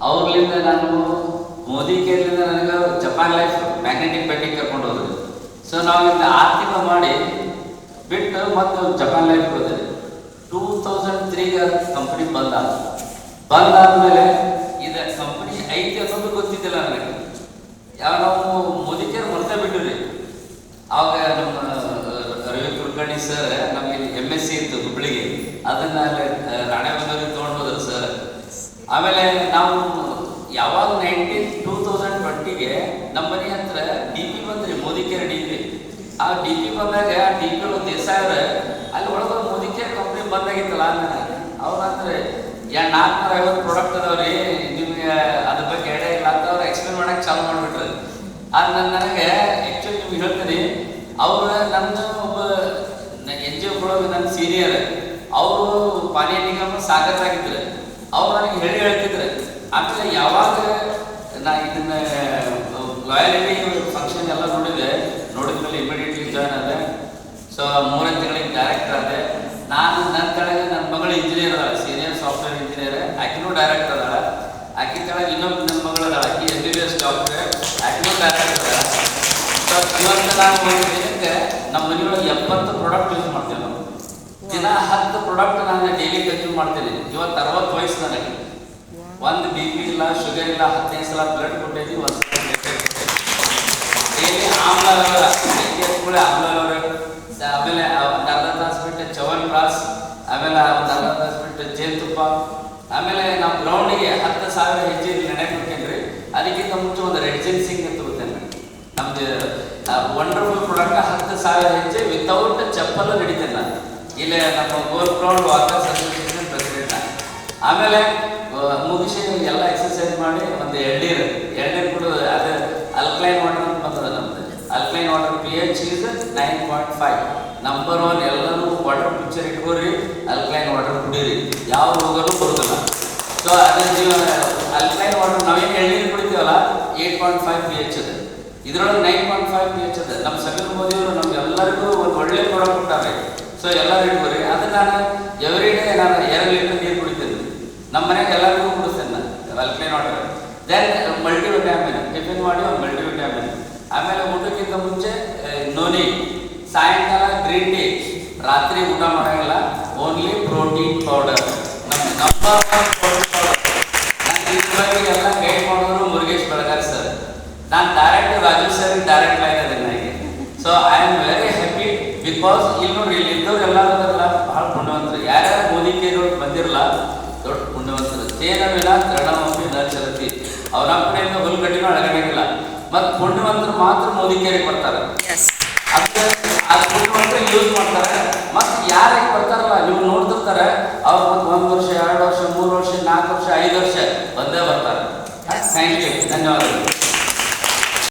ಅವ್ರಲಿಂದ ನಾನು ಮೋದಿ ಕೇರ್ಲಿಂದ ನನಗೆ Japan life magnetic ಬೆಟ್ಟಿಗೆ ಕರ್ಕೊಂಡು ಹೋದ್ರು ಸೊ ನಾವು ಇಲ್ಲಿ ಆರು ಮಾಡಿ ಬಿಟ್ಟು ಮತ್ತು ಜಪಾನ್ ಲೈಫ್ ಹೋದೆ. ಟೂ ತೌಸಂಡ್ ತ್ರೀಗೆ ಕಂಪ್ನಿ ಬಂದ ಬಂದ್. ಆದ್ಮೇಲೆ ಇದು ಕಂಪ್ನಿ ಐತಿ ಅನ್ನೋದು ಗೊತ್ತಿದ್ದಿಲ್ಲ ನನಗೆ. ಯಾವ ನಾವು ಮೋದಿ ಕೇರ್ ಮರ್ತೇ ಬಿಟ್ಟಿವ್ರಿ ಆವಾಗ ನಮ್ಮ ರವಿ ಕುಲಕರ್ಣಿ ಸರ್ ನಮಗೆ ಎಂ ಎಸ್ ಸಿ ಇತ್ತು ಹುಬ್ಳಿಗೆ. ಅದನ್ನ ಅಲ್ಲಿ, ಆ, ರಾಣೆಬೆನ್ನೂರಿಗೆ ತೊಗೊಂಡು ಹೋದ್ರು ಸರ್ ಆಮೇಲೆ ನಾವು ಯಾವಾಗ ನೈನ್ಟೀನ್ ಟೂ ತೌಸಂಡ್ ಟ್ವೆಂಟಿಗೆ ನಮ್ಮ ಮನೆ ಹತ್ರ ಡಿ ಪಿ ಬಂದ್ರಿ ಮೋದಿ ಕೇರ್ ಡಿ ಪಿ ಆ ಡಿ ಪಿ ಬಂದಾಗ, ಆ ಡಿ ಪಿ ಒಂದು ದಿವಸ ಆದ್ರೆ ಅಲ್ಲಿ ಒಳಗೆ ಮೋದಿ ಕೇರ್ ಕಂಪ್ನಿ ಬಂದಾಗಿತ್ತಲ್ಲ ನನಗೆ ಅವ್ರು ಅಂದ್ರೆ ಯಾ, ನಾಲ್ಕುನೂರ ಐವತ್ತು ಪ್ರಾಡಕ್ಟ್ ಅದಾವ್ರಿ, ನಿಮ್ಗೆ ಅದ್ರ ಬಗ್ಗೆ ಎಡೆ ಇಲ್ಲ ಅಂತ ಅವ್ರು ಎಕ್ಸ್ಪ್ಲೇನ್ ಮಾಡಕ್ಕೆ ಚಾಲು ಮಾಡಿಬಿಟ್ರು. ಆ ನನ್ನ ನನಗೆ ಆ್ಯಕ್ಚುಲಿ ನಿಮ್ಗೆ ಹೇಳ್ತೀನಿ, ಅವ್ರ ನನ್ನ ಒಬ್ಬ ಎನ್ ಜಿ ಒಳಗೆ ನನ್ನ ಸೀನಿಯರ್ ಅವರು ಪಾನೀಯ ನಿಗಮ ಸಾಗರದಾಗಿದ್ರು ಅವ್ರು ನನಗೆ ಹೇಳಿ ಹೇಳ್ತಿದ್ರೆ. ಆಮೇಲೆ ಯಾವಾಗ ನಾ ಇದನ್ನ ಲಾಯಲಿಟಿ ಫಂಕ್ಷನ್ ಎಲ್ಲ ನೋಡಿದೆ, ನೋಡಿದ ಮೇಲೆ ಇಮಿಡಿಯೇಟ್ಲಿ ಜಾಯ್ನ್ ಆದೆ. ಸೊ ಮೂರನೇ ತಿಂಗಳಿಗೆ ಡೈರೆಕ್ಟರ್ ಆದೆ. ನಾನು ನನ್ನ ಕೆಳಗೆ ನನ್ನ ಮಗಳು ಇಂಜಿನಿಯರ್ ಅದ ಸೀನಿಯರ್ ಸಾಫ್ಟ್ವೇರ್ ಇಂಜಿನಿಯರ್ ಆಕಿನೂ ಡೈರೆಕ್ಟರ್ ಅದಾಳ. ಆಕಿ ಕೆಳಗೆ ಇನ್ನೊಬ್ಬ ನನ್ನ ಮಗಳು ಅದಾಳ. ಆಕಿ M B B S doctor ಆಕಿನೂ director ಅದಾಳ. ಸೊ ಇವತ್ತು ನಾವು ದಿನಕ್ಕೆ ನಮ್ಮ ಮನೆಯೊಳಗೆ ಎಪ್ಪತ್ತು ಪ್ರಾಡಕ್ಟ್ ಯೂಸ್ ಮಾಡ್ತೀವಿ ನಾವು. ದಿನ ಹತ್ತು ಪ್ರಾಡಕ್ಟ್ ನಾನು ಡೈಲಿ ಕನ್ಸ್ಯೂಮ್ ಮಾಡ್ತೀನಿ. ಇವತ್ತು ಅರವತ್ತು ವಯಸ್ಸು ನನಗೆ ಒಂದು ಬಿ ಪಿ ಇಲ್ಲ ಶುಗರ್ ಇಲ್ಲ, ಹದಿನೈದು ಸಲ ಬ್ಲಡ್ ಕೊಟ್ಟೈತಿ ಒಂದು ಡೈಲಿ ಆಮ್ಲ ಕೂಡ ಆಮ್ಲ ಒಂದು ಅರ್ಧ ತಾಸು ಬಿಟ್ಟು ಚವನ್ ಪ್ರಾಸ್, ಆಮೇಲೆ ಒಂದು ಅರ್ಧ ತಾಸು ಬಿಟ್ಟು ಜೇನುತುಪ್ಪ. ಆಮೇಲೆ ನಾವು ಗ್ರೌಂಡಿಗೆ ಹತ್ತು ಸಾವಿರ ಹೆಜ್ಜೆ ನಡೆಯಕ್ಕೆ ಹೋಗ್ತೇನ್ರಿ ಅದಕ್ಕಿಂತ ಮುಂಚೆ ಒಂದು ರೆಡ್ ಜಿನ್ಸಿಂಗ್ ಅಂತ ಹೋಗ್ತೇನೆ ನಮ್ದು ವಂಡರ್ಫುಲ್ ಪ್ರಾಡಕ್ಟ್ ಹತ್ತು ಸಾವಿರ ಹೆಜ್ಜೆ ವಿತೌಟ್ ಚಪ್ಪಲ್ ನಡೀತೇನೆ ನಾನು. ಇಲ್ಲೇ ನಮ್ಮ ಗೋಲ್ ಗ್ರೌಂಡ್ ವಾಕರ್ಸ್ ಅಸೋಸಿಯೇಷನ್ ಆಮೇಲೆ ಮುಗಿಸಿ ಎಲ್ಲ ಎಕ್ಸಸೈಸ್ ಮಾಡಿ ಒಂದು ಎಳ್ನೀರು ಎಳ್ನೀರು ಕುಡಿದು ಅದು ಅಲ್ಕ್ಲೈನ್ ವಾಟರ್ ಅಂತ ಬರ್ತದೆ ನಮ್ದು. Alkaline water P H is nine point five number one ಎಲ್ಲರೂ ವಾಟರ್ ಪಿಕ್ಚರ್ ಇಟ್ಕೋರಿ ಅಲ್ಕ್ಲೈನ್ ವಾಟರ್ ಕುಡೀರಿ. ಯಾವ ರೋಗನೂ ಬರೋದಿಲ್ಲ. ಸೊ ಅದೇ ಅಲ್ಕ್ಲೈನ್ ವಾಟರ್ ನಾವೇನು ಎಳ್ನೀರು ಕುಡಿತೀವಲ್ಲ eight point five P H ಇದೆ ಇದ್ರೊಳಗೆ nine point five P H ಇದೆ ನಮ್ಮ ಸಮೀರ್ ಮೋದಿ ಅವರು ನಮ್ಗೆ ಎಲ್ಲರಿಗೂ ಒಂದು ಒಳ್ಳೆ ಪ್ರಾಡಕ್ಟ್ ಕೊಟ್ಟಾರೆ. ಸೊ ಎಲ್ಲರೂ ಇಟ್ಕೋರಿ. ಅದನ್ನ ನಾನು ಎವ್ರಿ ಡೇ ನಾನು ಎರಡು ಲೀಟರ್ ನೀರು ಕುಡಿತೀನಿ. ನಮ್ಮ ಮನೆಗೆ ಎಲ್ಲರಿಗೂ ಕುಡಿಸ್ತೇನೆ ನಾನು ನೋಡ್ರಿ. ದೆನ್ ಮಲ್ಟಿ ಮಲ್ಟಿವಿಟಾಮಿನ್ ಟಿಫಿನ್ ಮಾಡಿ ಒಂದು ಮಲ್ಟಿವಿಟಾಮಿನ್ ಆಮೇಲೆ ಊಟಕ್ಕಿಂತ ಮುಂಚೆ ನೋನಿ. ಸಾಯಂಕಾಲ ಗ್ರೀನ್ ಟೀ ರಾತ್ರಿ ಊಟ ಮಾಡೋಂಗಿಲ್ಲ. ಓನ್ಲಿ ಪ್ರೋಟೀನ್ ಪೌಡರ್ ನಮ್ಮ ನಂಬರ್ ನಾನು ಎಲ್ಲ ಸರ್ ನಾನು direct Raju sir direct line ಅದೇ ನನಗೆ. So I am very happy because ಇಲ್ಲಿ ನೋಡ್ರಿ ಇಲ್ಲಿ ಇದ್ದವ್ರು ಎಲ್ಲರಲ್ಲ ಬಹಳ ಪುಣ್ಯವಂತರು. ಯಾರ್ಯಾರು ಮೋದಿ ಕೇರೋರು ಬಂದಿರಲ್ಲ ವಿನ ತೃಣಮಪಿ ನ ಚಲತಿ ಅವ್ರ ಕಡೆಯಿಂದ ಹುಲ್ಗಡ್ಡಿನೂ ಅಳಗಡೆಗಿಲ್ಲ. ಮತ್ತು ಪುಣ್ಯವಂತರು ಮಾತ್ರ ಮೋದಿ ಕೇರಿಗೆ ಬರ್ತಾರೆ ಪುಣ್ಯವಂತರು ಯೂಸ್ ಮಾಡ್ತಾರೆ. ಮತ್ತು ಯಾರಿಗೆ ಬರ್ತಾರಲ್ಲ ನೀವು ನೋಡ್ತಿರ್ತಾರೆ. ಅವ್ರು ಮತ್ತೆ ಒಂದು ವರ್ಷ ಎರಡು ವರ್ಷ ಮೂರು ವರ್ಷ ನಾಲ್ಕು ವರ್ಷ ಐದು ವರ್ಷ ಬಂದೇ ಬರ್ತಾರೆ. ಥ್ಯಾಂಕ್ ಯು ಧನ್ಯವಾದಗಳು.